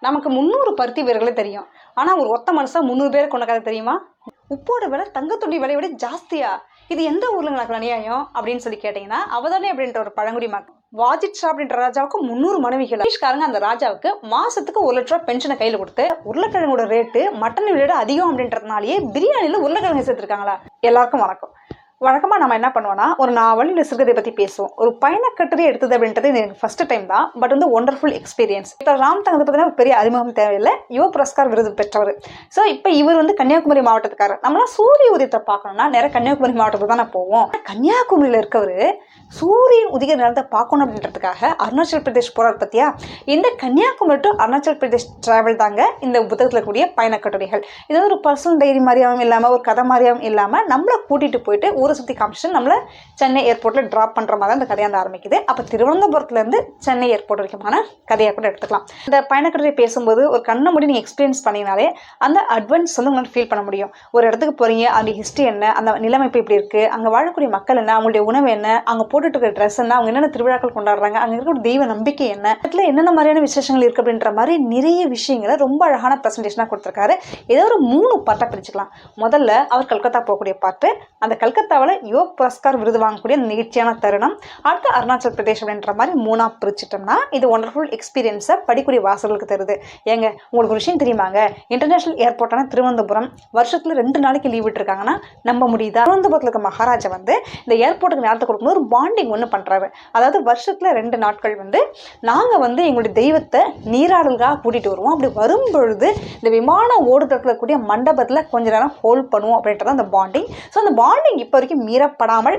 நமக்கு முந்நூறு பருத்தி வீரர்களே தெரியும். ஆனால் ஒரு ஒத்த மனுஷன் முந்நூறு பேர் கொண்ட கதை தெரியுமா? உப்போட விலை தங்கத்துண்டி விலையை விட ஜாஸ்தியா? இது எந்த ஊரில் நடக்கிற அநியாயம்? அப்படின்னு சொல்லி கேட்டீங்கன்னா அவதானே அப்படின்ற ஒரு பழங்குடி மக்கள் வாஜித் ஷா அப்படின்ற ராஜாவுக்கு முந்நூறு மனைவிகள். பிரிட்டிஷ்காரங்க அந்த ராஜாவுக்கு மாசத்துக்கு ஒரு லட்ச ரூபா பென்ஷனை கையில் கொடுத்து உருளைக்கிழங்கோட ரேட்டு மட்டன் விட அதிகம் அப்படின்றதுனாலேயே பிரியாணியில் உருளைக்கிழங்கு சேர்த்துருக்காங்களா? எல்லாருக்கும் வணக்கம். வழக்கமாக நம்ம என்ன பண்ணுவோம்னா ஒரு நாவல் இல்லை சிறுகதை பற்றி பேசுவோம். ஒரு பயணக்கட்டுரை எடுத்தது அப்படின்றது எனக்கு ஃபர்ஸ்ட் டைம் தான். பட் வந்து ஒண்டர்ஃபுல் எக்ஸ்பீரியன்ஸ் இப்போ ராம் தங்கத்தை பார்த்தீங்கன்னா ஒரு பெரிய அறிமுகம் தேவையில்லை. யுவ புரஸ்கார் விருது பெற்றவர். ஸோ இப்போ இவர் வந்து கன்னியாகுமரி மாவட்டத்துக்காரர். நம்மளாம் சூரிய உதயத்தை பார்க்கணும்னா நேராக கன்னியாகுமரி மாவட்டத்துக்கு தான் போவோம். கன்னியாகுமரியில் இருக்கவர் சூரியன் உதிக நேரத்தை பார்க்கணும் அப்படின்றதுக்காக அருணாச்சல் பிரதேஷ் போகிறார் பற்றியா இந்த கன்னியாகுமரி டு அருணாச்சல் பிரதேஷ் டிராவல் தாங்க இந்த புத்தகத்தில் இருக்கக்கூடிய பயணக்கட்டுரைகள் இது வந்து ஒரு பர்சனல் டைரி மாதிரியாகவும் இல்லாமல் ஒரு கதை மாதிரியாகவும் இல்லாமல் நம்மளை கூட்டிகிட்டு போயிட்டு ஊரை சுற்றி காமிச்சு நம்மளை சென்னை ஏர்போர்ட்டில் ட்ராப் பண்ணுற மாதிரி தான் இந்த கதையாக ஆரம்பிக்குது. அப்போ திருவனந்தபுரத்துலேருந்து சென்னை ஏர்போர்ட் வரைக்குமான கதையாக கூட எடுத்துக்கலாம். இந்த பயணக்கட்டுரை பேசும்போது ஒரு கண்ணை மூடி நீங்கள் எக்ஸ்பீரியன்ஸ் பண்ணினாலே அந்த அட்வான்ஸ் வந்து உங்களால் ஃபீல் பண்ண முடியும். ஒரு இடத்துக்கு போகிறீங்க அந்த ஹிஸ்ட்ரி என்ன அந்த நிலைமைப்பு எப்படி இருக்குது அங்கே வாழக்கூடிய மக்கள் என்ன அவங்களுடைய உணவு என்ன அங்கே போட்டுட்டு இருக்கிற ட்ரெஸ் என்ன அவங்க என்னென்ன திருவிழாக்கள் கொண்டாடுறாங்க அங்கே இருக்கிற தெய்வ நம்பிக்கை என்ன இடத்துல என்னென்ன மாதிரியான விசேஷங்கள் இருக்குது அப்படின்ற மாதிரி நிறைய விஷயங்களை ரொம்ப அழகான ப்ரெசன்டேஷனாக கொடுத்துருக்காரு. ஏதோ ஒரு மூணு பார்ட்டாக பிரிச்சுக்கலாம். முதல்ல அவர் கல்கத்தா போகக்கூடிய பாட்டு அந்த கல்கத்தா இந்தியாவில் யோக் புரஸ்கார் விருது வாங்கக்கூடிய நிகழ்ச்சியான தருணம். அடுத்து அருணாச்சல் பிரதேஷ் அப்படின்ற மாதிரி மூணாக பிரிச்சிட்டோம்னா இது ஒண்டர்ஃபுல் எக்ஸ்பீரியன்ஸை படிக்கூடிய வாசகர்களுக்கு தருது. ஏங்க உங்களுக்கு ஒரு விஷயம் தெரியுமாங்க? இன்டர்நேஷனல் ஏர்போர்ட்டான திருவனந்தபுரம் வருஷத்தில் ரெண்டு நாளைக்கு லீவ் விட்டுருக்காங்கன்னா நம்ப முடியுதா? திருவனந்தபுரத்தில் இருக்க மகாராஜா வந்து இந்த ஏர்போர்ட்டுக்கு நேரத்தை கொடுக்கும்போது ஒரு பாண்டிங் ஒன்று பண்ணுறாரு அதாவது வருஷத்தில் ரெண்டு நாட்கள் வந்து நாங்கள் வந்து எங்களுடைய தெய்வத்தை நீராடலுக்காக கூட்டிகிட்டு வருவோம். அப்படி வரும் பொழுது இந்த விமானம் ஓடுதற்குள்ள மண்டபத்தில் கொஞ்ச நேரம் ஹோல்ட் பண்ணுவோம் அப்படின்றது அந்த பாண்டிங் ஸோ அந்த பாண்டிங் இப்போ வரைக்கும் மீறப்படாமல்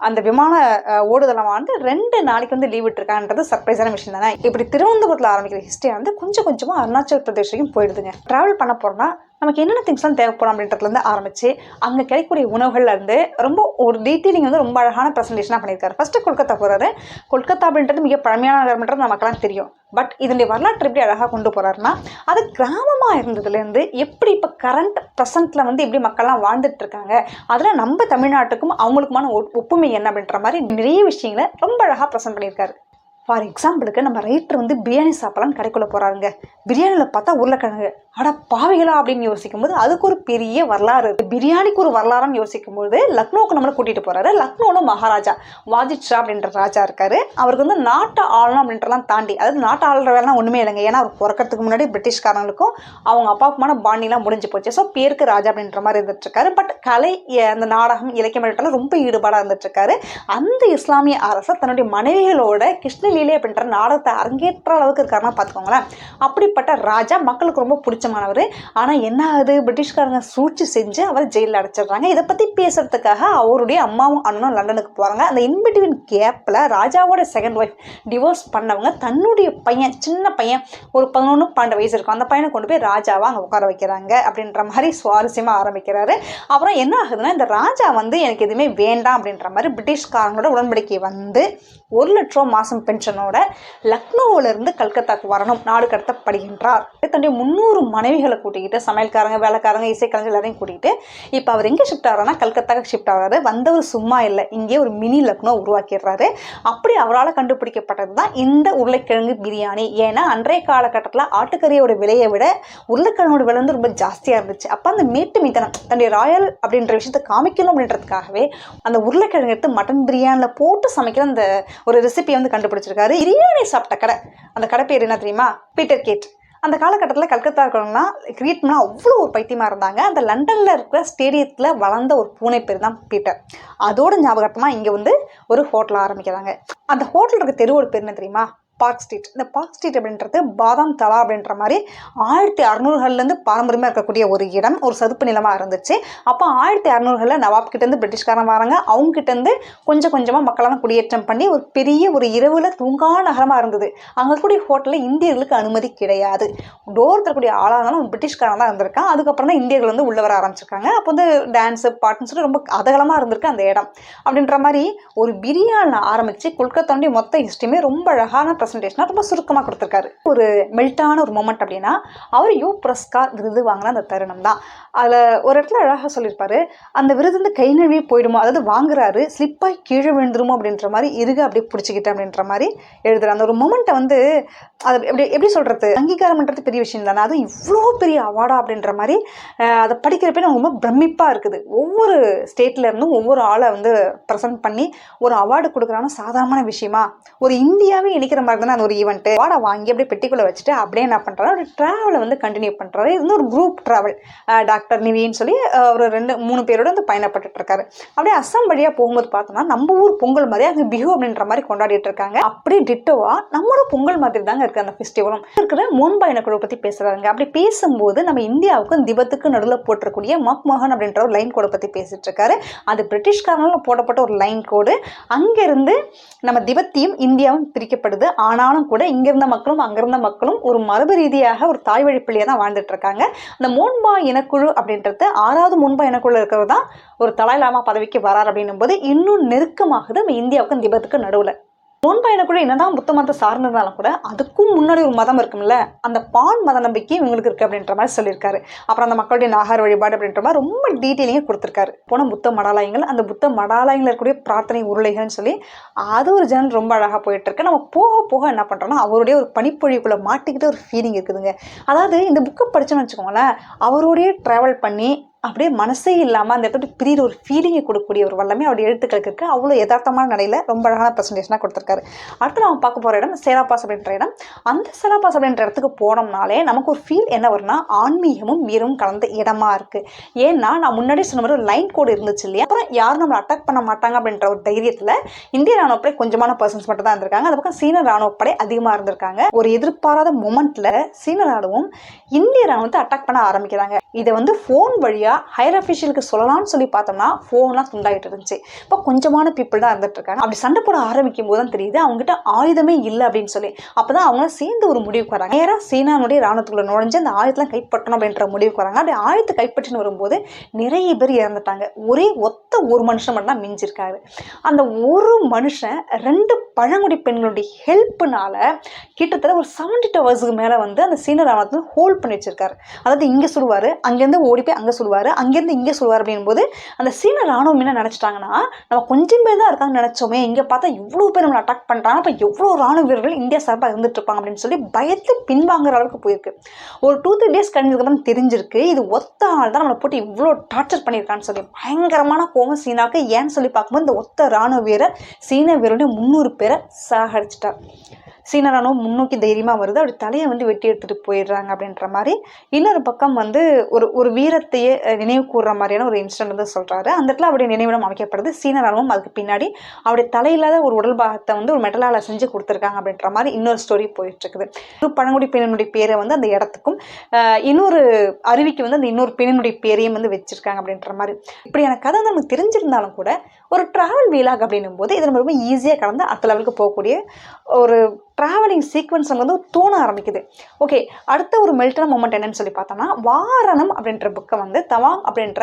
அந்த விமான அஹ், வந்து ரெண்டு நாளைக்கு வந்து லீவ் விட்டுருக்கான்றது சர்ப்ரைஸான விஷயம் தானே. இப்படி திருவனந்தபுரத்தில் ஆரம்பிக்கிற ஹிஸ்ட்ரி வந்து கொஞ்சம் கொஞ்சமாக அருணாச்சல் பிரதேஷ் வரைக்கும் போயிடுதுங்க. ட்ராவல் பண்ண போகிறோன்னா நமக்கு என்னென்ன திங்ஸ்லாம் தேவைப்படும் அப்படின்றதுலேருந்து ஆரம்பித்து அங்கே கிடைக்கக்கூடிய உணவுகள்லேருந்து ரொம்ப ஒரு டீட்டெயிலிங் வந்து ரொம்ப அழகான ப்ரெசன்டேஷனாக பண்ணியிருக்காரு. ஃபஸ்ட்டு கொல்கத்தா போகிறாரு கொல்கத்தா அப்படின்றது மிக பழமையான நகரம்ன்றது நமக்கெல்லாம் தெரியும். பட் இதனுடைய வரலாற்று எப்படி அழகாக கொண்டு போகிறாருன்னா அது கிராமமாக இருந்ததுலேருந்து எப்படி இப்போ கரண்ட் ப்ரெசண்ட்டில் வந்து எப்படி மக்கள்லாம் வாழ்ந்துட்டுருக்காங்க அதில் நம்ம தமிழ்நாட்டுக்கும் அவங்களுக்குமான ஒப்புமை என்ன அப்படின்ற மாதிரி நிறைய விஷயங்களை ரொம்ப அழகாக ப்ரெசென்ட் பண்ணியிருக்காரு. ஃபார் எக்ஸாம்பிளுக்கு நம்ம ரைட்டர் வந்து பிரியாணி சாப்பிடலாம்னு கடைக்குள்ளே போகிறாருங்க பிரியாணியில் பார்த்தா உருளைக்கிழங்கு. அட பாவிகளா அப்படின்னு யோசிக்கும் போது அதுக்கு ஒரு பெரிய வரலாறு. பிரியாணிக்கு ஒரு வரலாறுன்னு யோசிக்கும் போது லக்னோவுக்கு நம்மளை கூட்டிகிட்டு போகிறாரு லக்னோவில் மகாராஜா வாஜித் ஷா அப்படின்ற ராஜா இருக்காரு. அவருக்கு வந்து நாட்டை ஆளணும் அப்படின்றலாம் தாண்டி அதாவது நாட்டை ஆளுற வேலைலாம் ஒன்றுமே இல்லைங்க. ஏன்னா அவர் பிறக்கிறதுக்கு முன்னாடி பிரிட்டிஷ்காரங்களுக்கும் அவங்க அப்பாவுக்குமான பாண்டிலாம் முடிஞ்சு போச்சு. ஸோ பேருக்கு ராஜா அப்படின்ற மாதிரி இருந்துட்டு இருக்காரு. பட் கலை அந்த நாடகம் இலக்கியம் ரொம்ப ஈடுபாடாக இருந்துட்டு இருக்காரு. அந்த இஸ்லாமிய அரசர் தன்னுடைய மனைவிகளோட லீலே அப்படின்ற நாடகத்தை அரங்கேற்ற அளவுக்கு இருக்காருன்னா பார்த்துக்கோங்களேன். அப்படிப்பட்ட ராஜா மக்களுக்கு ரொம்ப பிடிச்சமானவர். ஆனால் என்ன ஆகுது? பிரிட்டிஷ்காரங்க சூழ்ச்சி செஞ்சு அவர் ஜெயிலில் அடைச்சிடுறாங்க இதை பற்றி பேசுறதுக்காக அவருடைய அம்மாவும் அண்ணனும் லண்டனுக்கு போகிறாங்க அந்த இன்பிட்வீன் கேப்பில் ராஜாவோட செகண்ட் ஒய்ஃப் டிவோர்ஸ் பண்ணவங்க தன்னுடைய பையன் சின்ன பையன் ஒரு பதினொன்று பன்னெண்டு வயசு இருக்கும். அந்த பையனை கொண்டு போய் ராஜாவை அங்கே உட்கார வைக்கிறாங்க அப்படின்ற மாதிரி சுவாரஸ்யமாக ஆரம்பிக்கிறாரு. அப்புறம் என்ன ஆகுதுன்னா இந்த ராஜா வந்து எனக்கு எதுவுமே வேண்டாம் அப்படின்ற மாதிரி பிரிட்டிஷ்காரங்களோட உடன்படிக்கை வந்து ஒரு லட்சம் மாதம் பென்ஷனோட லக்னோவுல இருந்து கல்கத்தாக்கு வரணும். நாடு கடத்தப்படுகின்றார். தன்னுடைய முந்நூறு மனைவிகளை கூட்டிக்கிட்டு சமையல்காரங்க வேலைக்காரங்க இசைக்கலைஞர் எல்லாரையும் கூட்டிகிட்டு இப்போ அவர் எங்கே ஷிஃப்ட் ஆகிறாருன்னா கல்கத்தாக்கு ஷிஃப்ட் ஆகிறாரு. வந்தவர் சும்மா இல்லை இங்கே ஒரு மினி லக்னோ உருவாக்கிடுறாரு. அப்படி அவரால் கண்டுபிடிக்கப்பட்டது தான் இந்த உருளைக்கிழங்கு பிரியாணி. ஏன்னா அன்றைய காலகட்டத்தில் ஆட்டுக்கறியோட விலையை விட உருளைக்கிழங்கோட விலை வந்து ரொம்ப ஜாஸ்தியாக இருந்துச்சு. அப்போ அந்த மேட்டு மீத்தனம் தன்னுடைய ராயல் அப்படின்ற விஷயத்தை காமிக்கணும் அப்படின்றதுக்காகவே அந்த உருளைக்கிழங்கு எடுத்து மட்டன் பிரியாணியில் போட்டு சமைக்கிற அந்த ஒரு ரெசிபியை வந்து கண்டுபிடிச்சிருக்காரு. பிரியாணி சாப்பிட்ட கடை. அந்த கடை பேர் என்ன தெரியுமா? பீட்டர் கேட் அந்த காலகட்டத்தில் கல்கத்தா இருக்கிறவங்கன்னா கிரியேட் பண்ணால் அவ்வளோ ஒரு பைத்தியமாக இருந்தாங்க. அந்த லண்டனில் இருக்கிற ஸ்டேடியத்தில் வளர்ந்த ஒரு பூனை பேர் தான் பீட்டர் அதோட ஞாபகத்தமாக இங்கே வந்து ஒரு ஹோட்டல் ஆரம்பிக்கிறாங்க. அந்த ஹோட்டல் இருக்க தெருவோட பேர் என்ன தெரியுமா? பார்க் ஸ்ட்ரீட் இந்த பார்க் ஸ்ட்ரீட் அப்படின்றது பாதாம் தலா அப்படின்ற மாதிரி ஆயிரத்தி அறநூறுகள்லேருந்து பாரம்பரியமாக இருக்கக்கூடிய ஒரு இடம் ஒரு சதுப்பு நிலமாக இருந்துச்சு. அப்போ ஆயிரத்தி அறநூறுகளில் நவாப் கிட்டேருந்து பிரிட்டிஷ்காரன் வராங்க. அவங்ககிட்டேருந்து கொஞ்சம் கொஞ்சமாக மக்களெல்லாம் குடியேற்றம் பண்ணி ஒரு பெரிய ஒரு இரவில் தூங்கா நகரமாக இருந்தது. அங்கே இருக்கக்கூடிய ஹோட்டலில் இந்தியர்களுக்கு அனுமதி கிடையாது. டோர் தரக்கூடிய ஆளாக பிரிட்டிஷ்காரன் தான் இருந்திருக்கான். அதுக்கப்புறம் தான் இந்தியர்கள் வந்து உள்ள வர ஆரம்பிச்சிருக்காங்க. அப்போ வந்து டான்ஸு பாட்டுன்னு சொல்லி ரொம்ப அதகலமாக இருந்திருக்கு அந்த இடம். அப்படின்ற மாதிரி ஒரு பிரியாணி ஆரம்பித்து கொல்கத்தாவுடைய மொத்த ஹிஸ்ட்ரியுமே ரொம்ப அழகான ப்ரெசன்டேஷனாக ரொம்ப சுருக்கமாக கொடுத்துருக்காரு. ஒரு மெல்ட்டான ஒரு மூமெண்ட் அப்படின்னா அவர் யூ புரஸ்கார் விருது வாங்கின அந்த தருணம் தான் அதில் ஒரு இடத்துல அழகாக சொல்லியிருப்பாரு அந்த விருது வந்து கை நழுவி போயிடுமோ அதாவது வாங்குறாரு ஸ்லிப்பாகி கீழே விழுந்துருமோ அப்படின்ற மாதிரி இருக அப்படியே பிடிச்சிக்கிட்டேன் அப்படின்ற மாதிரி எழுதுறாரு. அந்த ஒரு மூமெண்ட்டை வந்து அது எப்படி எப்படி சொல்கிறது அங்கீகாரம்ன்றது பெரிய விஷயம் தானே அதுவும் இவ்வளோ பெரிய அவார்டா அப்படின்ற மாதிரி அதை படிக்கிறப்ப எனக்கு ரொம்ப பிரமிப்பாக இருக்குது. ஒவ்வொரு ஸ்டேட்ல இருந்தும் ஒவ்வொரு ஆளை வந்து ப்ரெசென்ட் பண்ணி ஒரு அவார்டு கொடுக்குறாங்கன்னா சாதாரணமான விஷயமா? ஒரு இந்தியாவே இணைக்கிற மாதிரி தானே அந்த ஒரு ஈவெண்ட்டு அவார்டை வாங்கி அப்படியே பெட்டிக்குள்ளே வச்சுட்டு அப்படியே என்ன பண்ணுறாரு ஒரு ட்ராவலை வந்து கண்டினியூ பண்ணுறாரு இது வந்து ஒரு குரூப் ட்ராவல் டாக்டர் நிவின்னு சொல்லி ஒரு ரெண்டு மூணு பேரோட வந்து பயணப்பட்டுட்டு இருக்காரு. அப்படியே அஸ்ஸாம் வழியாக போகும்போது பார்த்தோம்னா நம்ம ஊர் பொங்கல் மாதிரி அங்கே பிஹு அப்படின்ற மாதிரி கொண்டாடிட்டு இருக்காங்க. அப்படியே டிட்டோவாக நம்மளோட பொங்கல் மாதிரி தாங்க இருக்குது அந்த ஃபெஸ்டிவலும் இருக்கிற முன்பயண குழு பற்றி பேசுகிறாங்க அப்படி பேசும்போது நம்ம இந்தியாவுக்கும் திபத்துக்கும் நடுவில் போட்டிருக்கூடிய மக்மோகன் அப்படின்ற ஒரு லைன் கோடை பற்றி பேசிட்டு இருக்காரு. அது பிரிட்டிஷ்காரங்களும் போடப்பட்ட ஒரு லைன் கோடு அங்கேருந்து நம்ம திபத்தியும் இந்தியாவும் பிரிக்கப்படுது. ஆனாலும் கூட இங்கிருந்த மக்களும் அங்கிருந்த மக்களும் ஒரு மரபு ரீதியாக ஒரு தாய் வழிப்பள்ளியாக தான் வாழ்ந்துட்டு இருக்காங்க. அந்த மூன்பா இனக்குழு அப்படின்றது ஆறாவது மூன்பா இனக்குழு இருக்கிறது தான் ஒரு தலாய் லாமா பதவிக்கு வரார் அப்படின்னும் போது இன்னும் நெருக்கமாகுது. நம்ம இந்தியாவுக்கும் திபத்துக்கும் நடுவில். மூன்பா இனக்குழு என்னதான் புத்த மதத்தை சார்ந்திருந்தாலும் கூட அதுக்கும் முன்னாடி ஒரு மதம் இருக்கும்ல அந்த பான் மத நம்பிக்கை இவங்களுக்கு இருக்குது அப்படின்ற மாதிரி சொல்லியிருக்காரு. அப்புறம் அந்த மக்களுடைய நாகார் வழிபாடு அப்படின்ற மாதிரி ரொம்ப டீட்டெயிலிங்காக கொடுத்துருக்காரு. போன புத்த மடாலயங்கள் அந்த புத்த மடாலயங்கள் இருக்கக்கூடிய பிரார்த்தனை உருளைகள்னு சொல்லி அது ஒரு ஜெனல் ரொம்ப அழகாக போயிட்டு இருக்கு நம்ம போக போக என்ன பண்ணுறோம்னா அவருடைய ஒரு பனிப்பொழிவுக்குள்ளே மாட்டிக்கிட்ட ஒரு ஃபீலிங் இருக்குதுங்க. அதாவது இந்த புக்கை படித்தோம்னு வச்சுக்கோங்களேன் அவரோடய ட்ராவல் பண்ணி அப்படியே மனசே இல்லாமல் அந்த இடத்துல பிரியிற ஒரு ஃபீலிங்கை கொடுக்கக்கூடிய ஒரு வல்லமே அவருடைய எழுத்துக்களுக்கு இருக்குது அவ்வளோ யதார்த்தமான நடையில் ரொம்ப அழகான ப்ரெசன்டேஷனாக கொடுத்துருக்காரு. அடுத்து நம்ம பார்க்க போகிற இடம் சேராபாஸ் அப்படின்ற இடம். அந்த சேராபாஸ் அப்படின்ற இடத்துக்கு போனோம்னாலே நமக்கு ஒரு ஃபீல் என்ன வரும்னா ஆன்மீகமும் வீரமும் கலந்த இடமா இருக்குது ஏன்னா நான் முன்னாடி சொன்ன மாதிரி ஒரு லைன் கோடு இருந்துச்சு இல்லையா? அப்புறம் யாரும் நம்மளை அட்டாக் பண்ண மாட்டாங்க அப்படின்ற ஒரு தைரியத்தில் இந்திய ராணுவப்படை கொஞ்சமான பர்சன்ஸ் மட்டும் தான் இருந்திருக்காங்க. அது பக்கம் சீன ராணுவப்படை அதிகமாக இருந்திருக்காங்க. ஒரு எதிர்பாராத மொமெண்ட்டில் சீன ராணுவம் இந்திய ராணுவத்தை அட்டாக் பண்ண ஆரம்பிக்கிறாங்க. இதை வந்து ஃபோன் வழியாக ஹையர் அஃபிஷியலுக்கு சொல்லலாம்னு சொல்லி பார்த்தோம்னா ஃபோன்லாம் துண்டாகிட்டு இருந்துச்சு. இப்போ கொஞ்சமான பீப்புள் தான் இருந்துட்டுருக்காங்க அப்படி சண்டை போட ஆரம்பிக்கும் போது தான் தெரியுது அவங்ககிட்ட ஆயுதமே இல்லை அப்படின்னு சொல்லி. அப்போ தான் அவங்க சேர்ந்து ஒரு முடிவுக்கு வராங்க. நேராக சீனானுடைய ராணுவத்துக்குள்ள நுழைஞ்சு அந்த ஆயுதத்தெலாம் கைப்பற்றணும் அப்படின்ற முடிவுக்கு வராங்க. அப்படி ஆயுதத்தை கைப்பற்றின்னு வரும்போது நிறைய பேர் இறந்துட்டாங்க. ஒரே ஒத்த ஒரு மனுஷன் மட்டும் தான் மிஞ்சிருக்காரு. அந்த ஒரு மனுஷன் ரெண்டு பழங்குடி பெண்களுடைய ஹெல்ப்னால கிட்டத்தட்ட ஒரு செவன்டி டவர்ஸுக்கு மேலே வந்து அந்த சீன ராணுவத்தை ஹோல்ட் பண்ணி வச்சிருக்காரு. அதாவது இங்கே சொல்லுவார் அங்கேருந்து ஓடி போய் அங்கே சொல்லுவார். அங்கேருந்து இங்கே சொல்லுவார் அப்படின்போது அந்த சீன ராணுவம் என்ன நினச்சிட்டாங்கன்னா நம்ம கொஞ்சம் பேர் தான் இருக்காங்கன்னு நினச்சோமே இங்கே பார்த்தா இவ்வளோ பேர் நம்மளை அட்டாக் பண்ணுறாங்க அப்போ எவ்வளோ ராணுவ வீரர்கள் இந்தியா சார்பாக இருந்துட்டுருப்பாங்க அப்படின்னு சொல்லி பயத்து பின்வாங்குற அளவுக்கு போயிருக்கு. ஒரு டூ த்ரீ டேஸ் கழிஞ்சதுக்கப்புறம் தெரிஞ்சிருக்கு இது ஒத்த ஆள் தான் நம்மளை போட்டு இவ்வளோ டார்ச்சர் பண்ணியிருக்கான்னு சொல்லி. பயங்கரமான கோவம் சீனாவுக்கு. ஏன்னு சொல்லி பார்க்கும்போது இந்த ஒத்த ராணுவ வீரர் சீன வீரருடைய முந்நூறு பேரை சாகடிச்சிட்டார். சீன ராணுவம் முன்னோக்கி தைரியமாக வருது. அப்படி தலையை வந்து வெட்டி எடுத்துகிட்டு போயிடுறாங்க அப்படின்ற மாதிரி. இன்னொரு பக்கம் வந்து ஒரு ஒரு வீரத்தையே நினைவு கூறுற மாதிரியான ஒரு இன்சிடென்ட் வந்து சொல்கிறாரு அந்த இடத்துல அவருடைய நினைவிடம் அமைக்கப்படுது. சீன ராணுவம் அதுக்கு பின்னாடி அவருடைய தலையில்லாத ஒரு உடல் பாகத்தை வந்து ஒரு மெட்டலால் செஞ்சு கொடுத்துருக்காங்க அப்படின்ற மாதிரி இன்னொரு ஸ்டோரி போயிட்டு இருக்குது ஒரு பழங்குடி பெண்ணினுடைய பேரை வந்து அந்த இடத்துக்கும் இன்னொரு அருவிக்கு வந்து அந்த இன்னொரு பெண்ணினுடைய பேரையும் வந்து வச்சுருக்காங்க அப்படின்ற மாதிரி. இப்படியான கதை நமக்கு தெரிஞ்சிருந்தாலும் கூட ஒரு ட்ராவல் வீலாக் அப்படின்னும் போது இது நம்ம ரொம்ப ஈஸியாக கடந்து அடுத்த லெவலுக்கு போகக்கூடிய ஒரு ட்ராவலிங் சீக்வன்ஸ் வந்து தோண ஆரம்பிக்குது. ஓகே அடுத்த ஒரு மெல்டான மூமெண்ட் என்னன்னு சொல்லி பார்த்தோம்னா வாரணம் அப்படின்ற புக்கை வந்து தவாங் அப்படின்ற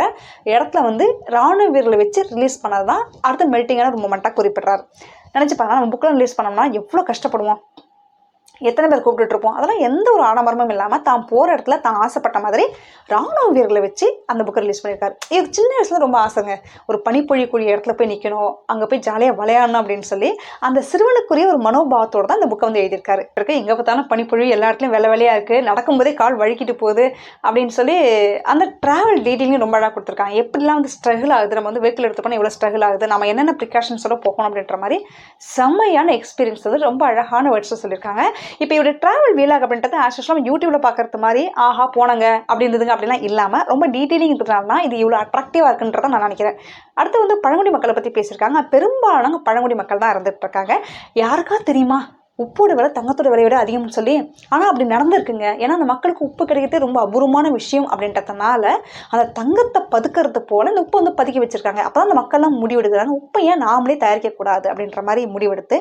இடத்துல வந்து ராணுவ வீரர்களை வச்சு ரிலீஸ் பண்ணது தான் அடுத்த மெல்ட்டிங்கான ஒரு மூமெண்ட்டாக குறிப்பிட்றாரு. நினச்சி பாருங்க நம்ம புக்கில் ரிலீஸ் பண்ணோம்னா எவ்வளோ கஷ்டப்படுவோம். எத்தனை பேர் கூப்பிட்டுட்டு இருப்போம் அதெல்லாம் எந்த ஒரு ஆடம்பரமும் இல்லாமல் தான் போகிற இடத்துல தான் ஆசைப்பட்ட மாதிரி ராணுவ வீரர்களை வச்சு அந்த புக்கை ரிலீஸ் பண்ணியிருக்காரு. இது சின்ன வயசுல ரொம்ப ஆசைங்க. ஒரு பனிப்பொழியக்கூடிய இடத்துல போய் நிற்கணும் அங்கே போய் ஜாலியாக விளையாடணும் அப்படின்னு சொல்லி அந்த சிறுவனுக்குரிய ஒரு மனோபாவத்தோடு தான் அந்த புக்கை வந்து எழுதியிருக்காரு. இருக்க எங்கே பார்த்தாலும் பனிப்பொழிவு எல்லா இடத்துலையும் வெள்ளை வேலையாக இருக்குது நடக்கும்போதே கால் வழுக்கிட்டு போகுது அப்படின்னு சொல்லி அந்த ட்ராவல் டீட்டெயிலையும் ரொம்ப அழகாக கொடுத்துருக்காங்க. எப்படிலாம் வந்து ஸ்ட்ரகிள் ஆகுது? நம்ம வந்து வெஹிக்கிள் எடுத்து போனால் எவ்வளோ ஸ்ட்ரகிள் ஆகுது? நம்ம என்னென்ன ப்ரிகாஷன்ஸோட போகணும் அப்படின்ற மாதிரி செம்மையான எக்ஸ்பீரியன்ஸ் வந்து ரொம்ப அழகான வேர்ட்ஸை சொல்லியிருக்காங்க. இப்போ இவருடைய ட்ராவல் வீலாக் அப்படின்றது ஆக்சுவலாக நம்ம பார்க்குறது மாதிரி ஆஹா போனாங்க அப்படின்றதுங்க அப்படிலாம் இல்லாமல் ரொம்ப டீட்டெயிலிங் இருக்கிறதுனால தான் இது இவ்வளோ அட்ராக்டிவாக இருக்குன்றத நான் நினைக்கிறேன். அடுத்து வந்து பழங்குடி மக்களை பற்றி பேசியிருக்காங்க. பெரும்பாலான பழங்குடி மக்கள் தான் இருந்துகிட்ருக்காங்க யாருக்கா தெரியுமா? உப்போட விலை தங்கத்தோட விலை விட அதிகம்னு சொல்லி ஆனால் அப்படி நடந்திருக்குங்க. ஏன்னா அந்த மக்களுக்கு உப்பு கிடைக்கிறதே ரொம்ப அபூர்வமான விஷயம் அப்படின்றதுனால அந்த தங்கத்தை பதுக்கிறது போல இந்த உப்பு வந்து பதுக்கி வச்சிருக்காங்க. அப்போ அந்த மக்கள்லாம் முடிவெடுக்கிறாங்க. உப்பை ஏன் நாமளே தயாரிக்கக்கூடாது அப்படின்ற மாதிரி முடிவெடுத்து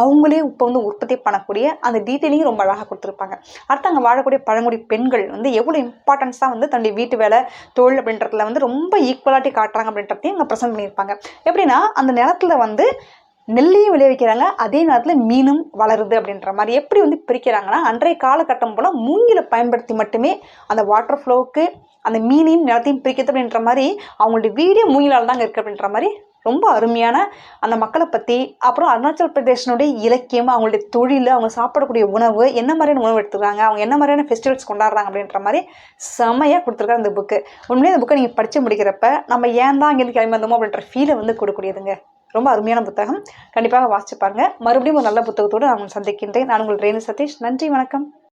அவங்களே உப்பை வந்து உற்பத்தி பண்ணக்கூடிய அந்த டீட்டெயிலையும் ரொம்ப அழகாக கொடுத்துருப்பாங்க. அடுத்து அங்கே வாழக்கூடிய பழங்குடி பெண்கள் வந்து எவ்வளோ இம்பார்ட்டன்ஸ் தான் வந்து தன்னுடைய வீட்டு வேலை தொழில் அப்படின்றதுல வந்து ரொம்ப ஈக்குவலாட்டி காட்டுறாங்க அப்படின்றதையும் அங்கே ப்ரெசென்ட் பண்ணியிருப்பாங்க. எப்படின்னா அந்த நிலத்தில் வந்து நெல்லையும் விளைவிக்கிறாங்க அதே நேரத்தில் மீனும் வளருது அப்படின்ற மாதிரி எப்படி வந்து பிரிக்கிறாங்கன்னா அன்றைய காலகட்டம் போல் மூங்கிலை பயன்படுத்தி மட்டுமே அந்த வாட்டர் ஃப்ளோவுக்கு அந்த மீனையும் நிலத்தையும் பிரிக்கிறது அப்படின்ற மாதிரி அவங்களுடைய வீடே மூங்கிலால் தாங்க இருக்குது அப்படின்ற மாதிரி ரொம்ப அருமையான அந்த மக்களை பற்றி அப்புறம் அருணாச்சல் பிரதேசனுடைய இலக்கியம் அவங்களுடைய தொழில் அவங்க சாப்பிடக்கூடிய உணவு என்ன மாதிரியான உணவு எடுத்துக்கிறாங்க அவங்க என்ன மாதிரியான ஃபெஸ்டிவல்ஸ் கொண்டாடுறாங்க அப்படின்ற மாதிரி செமையாக கொடுத்துருக்காரு இந்த புக்கு உண்மையிலே இந்த புக்கை நீங்கள் படித்து முடிக்கிறப்ப நம்ம ஏன் தான் அங்கேருந்து கிளம்பி வந்தோமோ அப்படின்ற ஃபீலை வந்து கொடுக்கக்கூடியதுங்க. ரொம்ப அருமையான புத்தகம். கண்டிப்பாக வாசிச்சு பாருங்க. மறுபடியும் ஒரு நல்ல புத்தகத்தோடு நான் உங்களை சந்திக்கின்றேன். நான் உங்கள் ரேணு சதீஷ். நன்றி வணக்கம்.